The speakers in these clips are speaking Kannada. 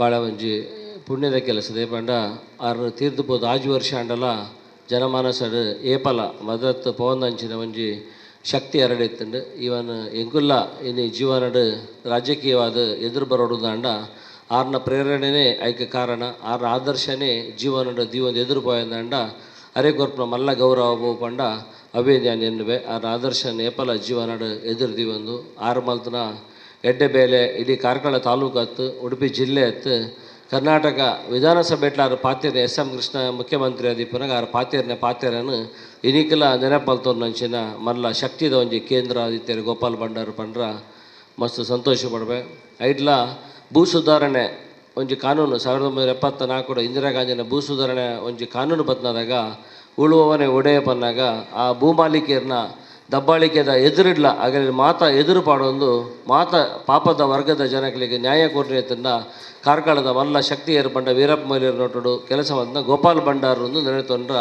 ಭಾಳ ಒಂಜಿ ಪುಣ್ಯದ ಕೆಲಸದ ಪಂಡ ಆರು ತೀರ್ದುಪೋದು ಆಜು ವರ್ಷ ಅಂಡಲ ಜನಮಾನಸಡ್ ಏಪಲ, ಮದತ್ ಪೋವಂದಂಚಿನ ಒಂಜಿ ಶಕ್ತಿ ಹರಡಿತ್ತಂಡು ಇವನ್ ಎಂಕುಲ್ಲ ಇನ್ನು ಜೀವನಡ್ ರಾಜಕೀಯವಾದ ಎದುರು ಬರೋಡುದಾಂಡ ಆರ್ನ ಪ್ರೇರಣೆನೇ ಐಕ ಕಾರಣ, ಆರ್ನ ಆದರ್ಶನೇ ಜೀವನದ ದೀವನ ಎದುರು ಪೋಯಂದಾಂಡ ಅರೆ ಕೊರ್ಪನ ಮಲ್ಲ ಗೌರವ ಬೋವು ಪಂಡ ಅವೇ ನಾನು ಎನ್ನುವೆ. ಆರ್ನ ಆದರ್ಶನ ಏಪಲ ಜೀವನಡ್ ಎದುರು ದೀವಂದು ಆರು ಮಲ್ತನ ಎಡ್ಡೆ ಬೇಲೆ ಇಡೀ ಕಾರ್ಕಳ ತಾಲೂಕು ಅತ್ತು ಉಡುಪಿ ಜಿಲ್ಲೆ ಅತ್ತು ಕರ್ನಾಟಕ ವಿಧಾನಸಭೆಟ್ಲ ಆರು ಪಾತ್ಯರ ಎಸ್ ಎಂ ಕೃಷ್ಣ, ಮುಖ್ಯಮಂತ್ರಿ ಆದಿಪ್ಪನಾಗ ಅವ್ರ ಪಾತ್ಯರನೆ ಪಾತ್ಯರನ್ನು ಇನಿಕಲ ನೆನಪಲ್ತೋರ್ ನಂಚಿನ ಮಲ್ಲ ಶಕ್ತಿದ ಒಂಜಿ ಕೇಂದ್ರ ಆದಿತ್ಯರು ಗೋಪಾಲ್ ಭಂಡಾರ ಪಂಡ್ರ. ಮಸ್ತ್ ಸಂತೋಷ ಪಡ್ಬೆ. ಐಟ್ಲ ಭೂ ಸುಧಾರಣೆ ಒಂಜಿ ಕಾನೂನು ಸಾವಿರದ ಒಂಬೈನೂರ ಎಪ್ಪತ್ತ ನಾಲ್ಕು ಇಂದಿರಾ ಗಾಂಧಿನ ಭೂ ಸುಧಾರಣೆ ಒಂಜಿ ಕಾನೂನು ಬತ್ನಾದಾಗ ಉಳುವವನೇ ಒಡೆಯ ಬಂದಾಗ ಆ ಭೂಮಾಲಿಕೆಯರ್ನ ದಬ್ಬಾಳಿಕೆದ ಎದುರಿಡ್ಲ ಹಾಗೆ ಮಾತ ಎದುರು ಪಾಡೊಂದು, ಮಾತ ಪಾಪದ ವರ್ಗದ ಜನಗಳಿಗೆ ನ್ಯಾಯ ಕೊಟ್ಟಿನ ಕಾರ್ಕಳದ ಮಲ್ಲ ಶಕ್ತಿ ಏರ್ಪಂಡ ವೀರಪ್ಪ ಮೈಲೇರ್ ನೋಟುಡು ಕೆಲಸ ಬಂದ ಗೋಪಾಲ್ ಭಂಡಾರನ್ನು ನೆನೆತೊಂಡ್ರ.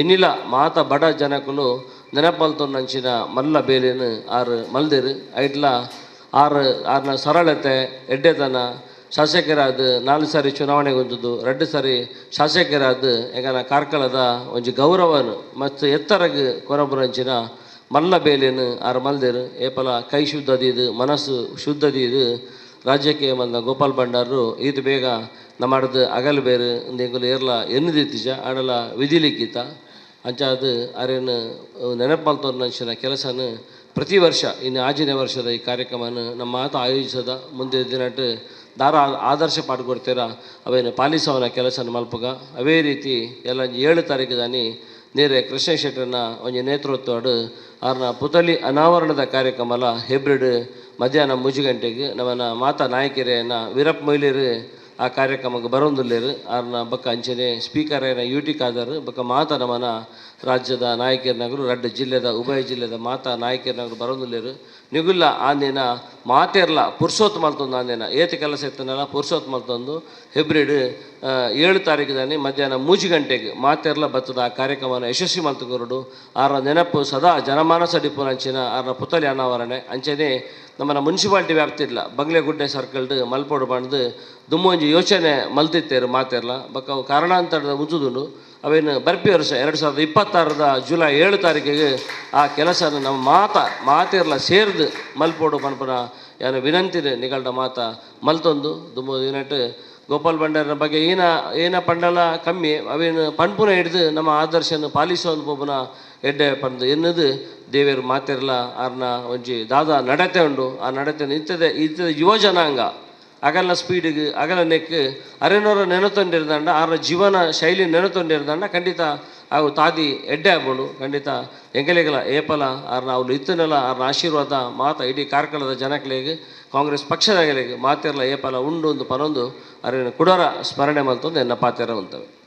ಇನ್ನಿಲ್ಲ, ಮಾತ ಬಡ ಜನಕುಲು ನೆನಪಲ್ತೊಂದಂಚಿನ ಮಲ್ಲ ಬೇಲಿನ ಆರು ಮಲ್ದಿರು. ಐಟ್ಲ ಆರು, ಆರ್ನ ಸರಳತೆ, ಎಡ್ಡೆತನ, ಶಾಸಕರಾದ ನಾಲ್ಕು ಸಾರಿ ಚುನಾವಣೆಗೆ ಹೊಂದಿದ್ದು ಎರಡು ಸಾರಿ ಶಾಸಕರಾದ ಯಾಕಂದ್ರೆ ಕಾರ್ಕಳದ ಒಂಜಿ ಗೌರವನು ಮತ್ತು ಎತ್ತರಗೆ ಕೊರಬುರಂಚಿನ ಮಲ್ಲ ಬೇಲೇನು ಆರ ಮಲ್ದೇರು ಏಪಲ ಕೈ ಶುದ್ಧದಿದು, ಮನಸ್ಸು ಶುದ್ಧದಿದು, ರಾಜ್ಯಕ್ಕೆ ಬಂದ ಗೋಪಾಲ್ ಭಂಡಾರರು ಈತ ಬೇಗ ನಮ್ಮಡ್ದು ಅಗಲ್ ಬೇರು ಎಂಗುಲು ಏರ್ಲ ಎನ್ನುದಿತ್ತಿಜ ಆಡಲ ವಿಧಿಲಿಕ್ಕಿತ ಅಂಚಾದ ಅರೇನು ನೆನಪು ಮಲ್ತೋರ್ ನಂಚಿನ ಕೆಲಸನ ಪ್ರತಿ ವರ್ಷ, ಇನ್ನು ಆಜಿನ ವರ್ಷದ ಈ ಕಾರ್ಯಕ್ರಮನ ನಮ್ಮ ಮಾತು ಆಯೋಜಿಸದ ಮುಂದೆ ದಿನಟ್ಟು ದಾರ ಆದರ್ಶ ಪಾಡ್ಕೊಡ್ತೀರ ಅವೇನು ಪಾಲಿಸವನ ಕೆಲಸನ ಮಲ್ಪಗ. ಅವೇ ರೀತಿ ಎಲ್ಲ ಏಳು ತಾರೀಕು ದಾನಿ ನೇರೆ ಕೃಷ್ಣ ಶೆಟ್ಟರ್ನ ಒಂಜಿ ನೇತೃತ್ವಡು ಅವ್ರನ್ನ ಪುತಲಿ ಅನಾವರಣದ ಕಾರ್ಯಕ್ರಮಲ ಹೆಬ್ರಿಡ್ ಮಧ್ಯಾಹ್ನ ಮುಜು ಗಂಟೆಗೆ ನಮ್ಮನ ಮಾತಾ ನಾಯಕಿರೆಯನ್ನು ವೀರಪ್ಪ ಮೊಯ್ಲಿರು ಆ ಕಾರ್ಯಕ್ರಮಕ್ಕೆ ಬರೋಂದುಲ್ಲೇರು ಅವ್ರನ್ನ ಬಕ್ಕ ಅಂಚನೆ ಸ್ಪೀಕರ್ ಏನ ಯು ಟಿ ಖಾದರ್ ಬಕ್ಕ ಮಾತ ನಮನ ರಾಜ್ಯದ ನಾಯಕಿಯರ್ನಾಗರು ರಡ್ ಜಿಲ್ಲೆದ, ಉಭಯ ಜಿಲ್ಲೆದ ಮಾತಾ ನಾಯಕಿಯರ್ನಾಗರು ಬರೋಂದುಲ್ಲೇರು ನಿಗುಲ್ಲ ಆಂದಿನ ಮಾತೆರ್ಲ ಪುರ್ಸೋತ್ ಮಲ್ತೊಂದು ಆಂದಿನ. ಏತ ಕೆಲಸ ಇರ್ತಾನಲ್ಲ ಪುರ್ಸೋತ್ ಮಲ್ತೊಂದು ಹೆಬ್ರಿಡ್ ಏಳು ತಾರೀಕಿದಾನೆ ಮಧ್ಯಾಹ್ನ ಮೂಜು ಗಂಟೆಗೆ ಮಾತೆರ್ಲ ಬತ್ತದ ಆ ಕಾರ್ಯಕ್ರಮನ ಯಶಸ್ವಿ ಮಲ್ತುಕೊರಡು ಆರ ನೆನಪು ಸದಾ ಜನಮಾನಸ ಡಿಪುನಂಚಿನ ಅವರ ಪುತಲಿ ಅನಾವರಣೆ. ಅಂಚನೆ ನಮ್ಮನ ಮುನ್ಸಿಪಾಲ್ಟಿ ವ್ಯಾಪ್ತಿರ್ಲ ಬಂಗ್ಲೆಗುಡ್ಡೆ ಸರ್ಕಲ್ಡ್ ಮಲ್ಪೋಡು ಬಂದು ದುಮ್ಮೊಂಜಿ ಯೋಚನೆ ಮಲ್ತಿತ್ತೇರು ಮಾತೆರ್ಲ. ಬಕ್ಕ ಅವು ಕಾರಣಾಂತರದ ಮುಂಚುದುಂಡು ಅವೇನು ಬರ್ಪಿ ವರ್ಷ, ಎರಡು ಸಾವಿರದ ಇಪ್ಪತ್ತಾರದ ಜುಲೈ ಏಳು ತಾರೀಕಿಗೆ ಆ ಕೆಲಸ ನಮ್ಮ ಮಾತ, ಮಾತೆರ್ಲ ಸೇರ್ದು ಮಲ್ಪೋಡು ಪನ್ಪನ ಏನು ವಿನಂತಿ ನಿಗಲ್ಡ ಮಾತ ಮಲ್ತೊಂದು. ದುಮ್ಮು ಯುನೈಟ್ ಗೋಪಾಲ್ ಭಂಡಾರನ ಬಗ್ಗೆ ಏನ ಏನ ಪಂಡಲ ಕಮ್ಮಿ, ಅವೇನು ಪನ್ಪುನ ಹಿಡಿದು ನಮ್ಮ ಆದರ್ಶನ ಪಾಲಿಸೋದು ಪೋಪುನ ಎಡ್ಡೆ ಪಂದು ಎನ್ನದು ದೇವಿಯರು ಮಾತಿರಲ್ಲ ಆರ್ನ ಒಂಜಿ ದಾದ ನಡತೆ ಉಂಡು. ಆ ನಡತೆ ಇಂಥದ ಇಂಥದ ಯುವ ಜನಾಂಗ. ಅಗಲ ಸ್ಪೀಡಿಗೆ, ಅಗಲ ನೆಕ್ ಅರೆನೋರ ನೆನತೊಂಡಿರ್ದಂಡ ಆರ ಜೀವನ ಶೈಲಿ ನೆನತೊಂಡಿರ್ದಂಡ ಖಂಡಿತ ಅವು ತಾದಿ ಎಡ್ಡೆ ಆಗ್ಬೋದು ಖಂಡಿತ ಎಂಗಲೆಗಲ ಏಪಲ, ಆರ್ನ ಅವ್ಲು ಇತ್ತನೆಲ್ಲ ಆರ್ನ ಆಶೀರ್ವಾದ ಮಾತ ಇಡೀ ಕಾರ್ಕಳದ ಜನಗಳಿಗೆ ಕಾಂಗ್ರೆಸ್ ಪಕ್ಷದಾಗಲಿಗೆ ಮಾತಿರಲ್ಲ ಏಪಲ ಉಂಡು ಒಂದು ಪನೊಂದು ಅರೆನ ಕುಡರ ಸ್ಮರಣೆ ಮಂತೊಂದು ಎನ್ನ ಪಾತೆರ ಉಂತವೆ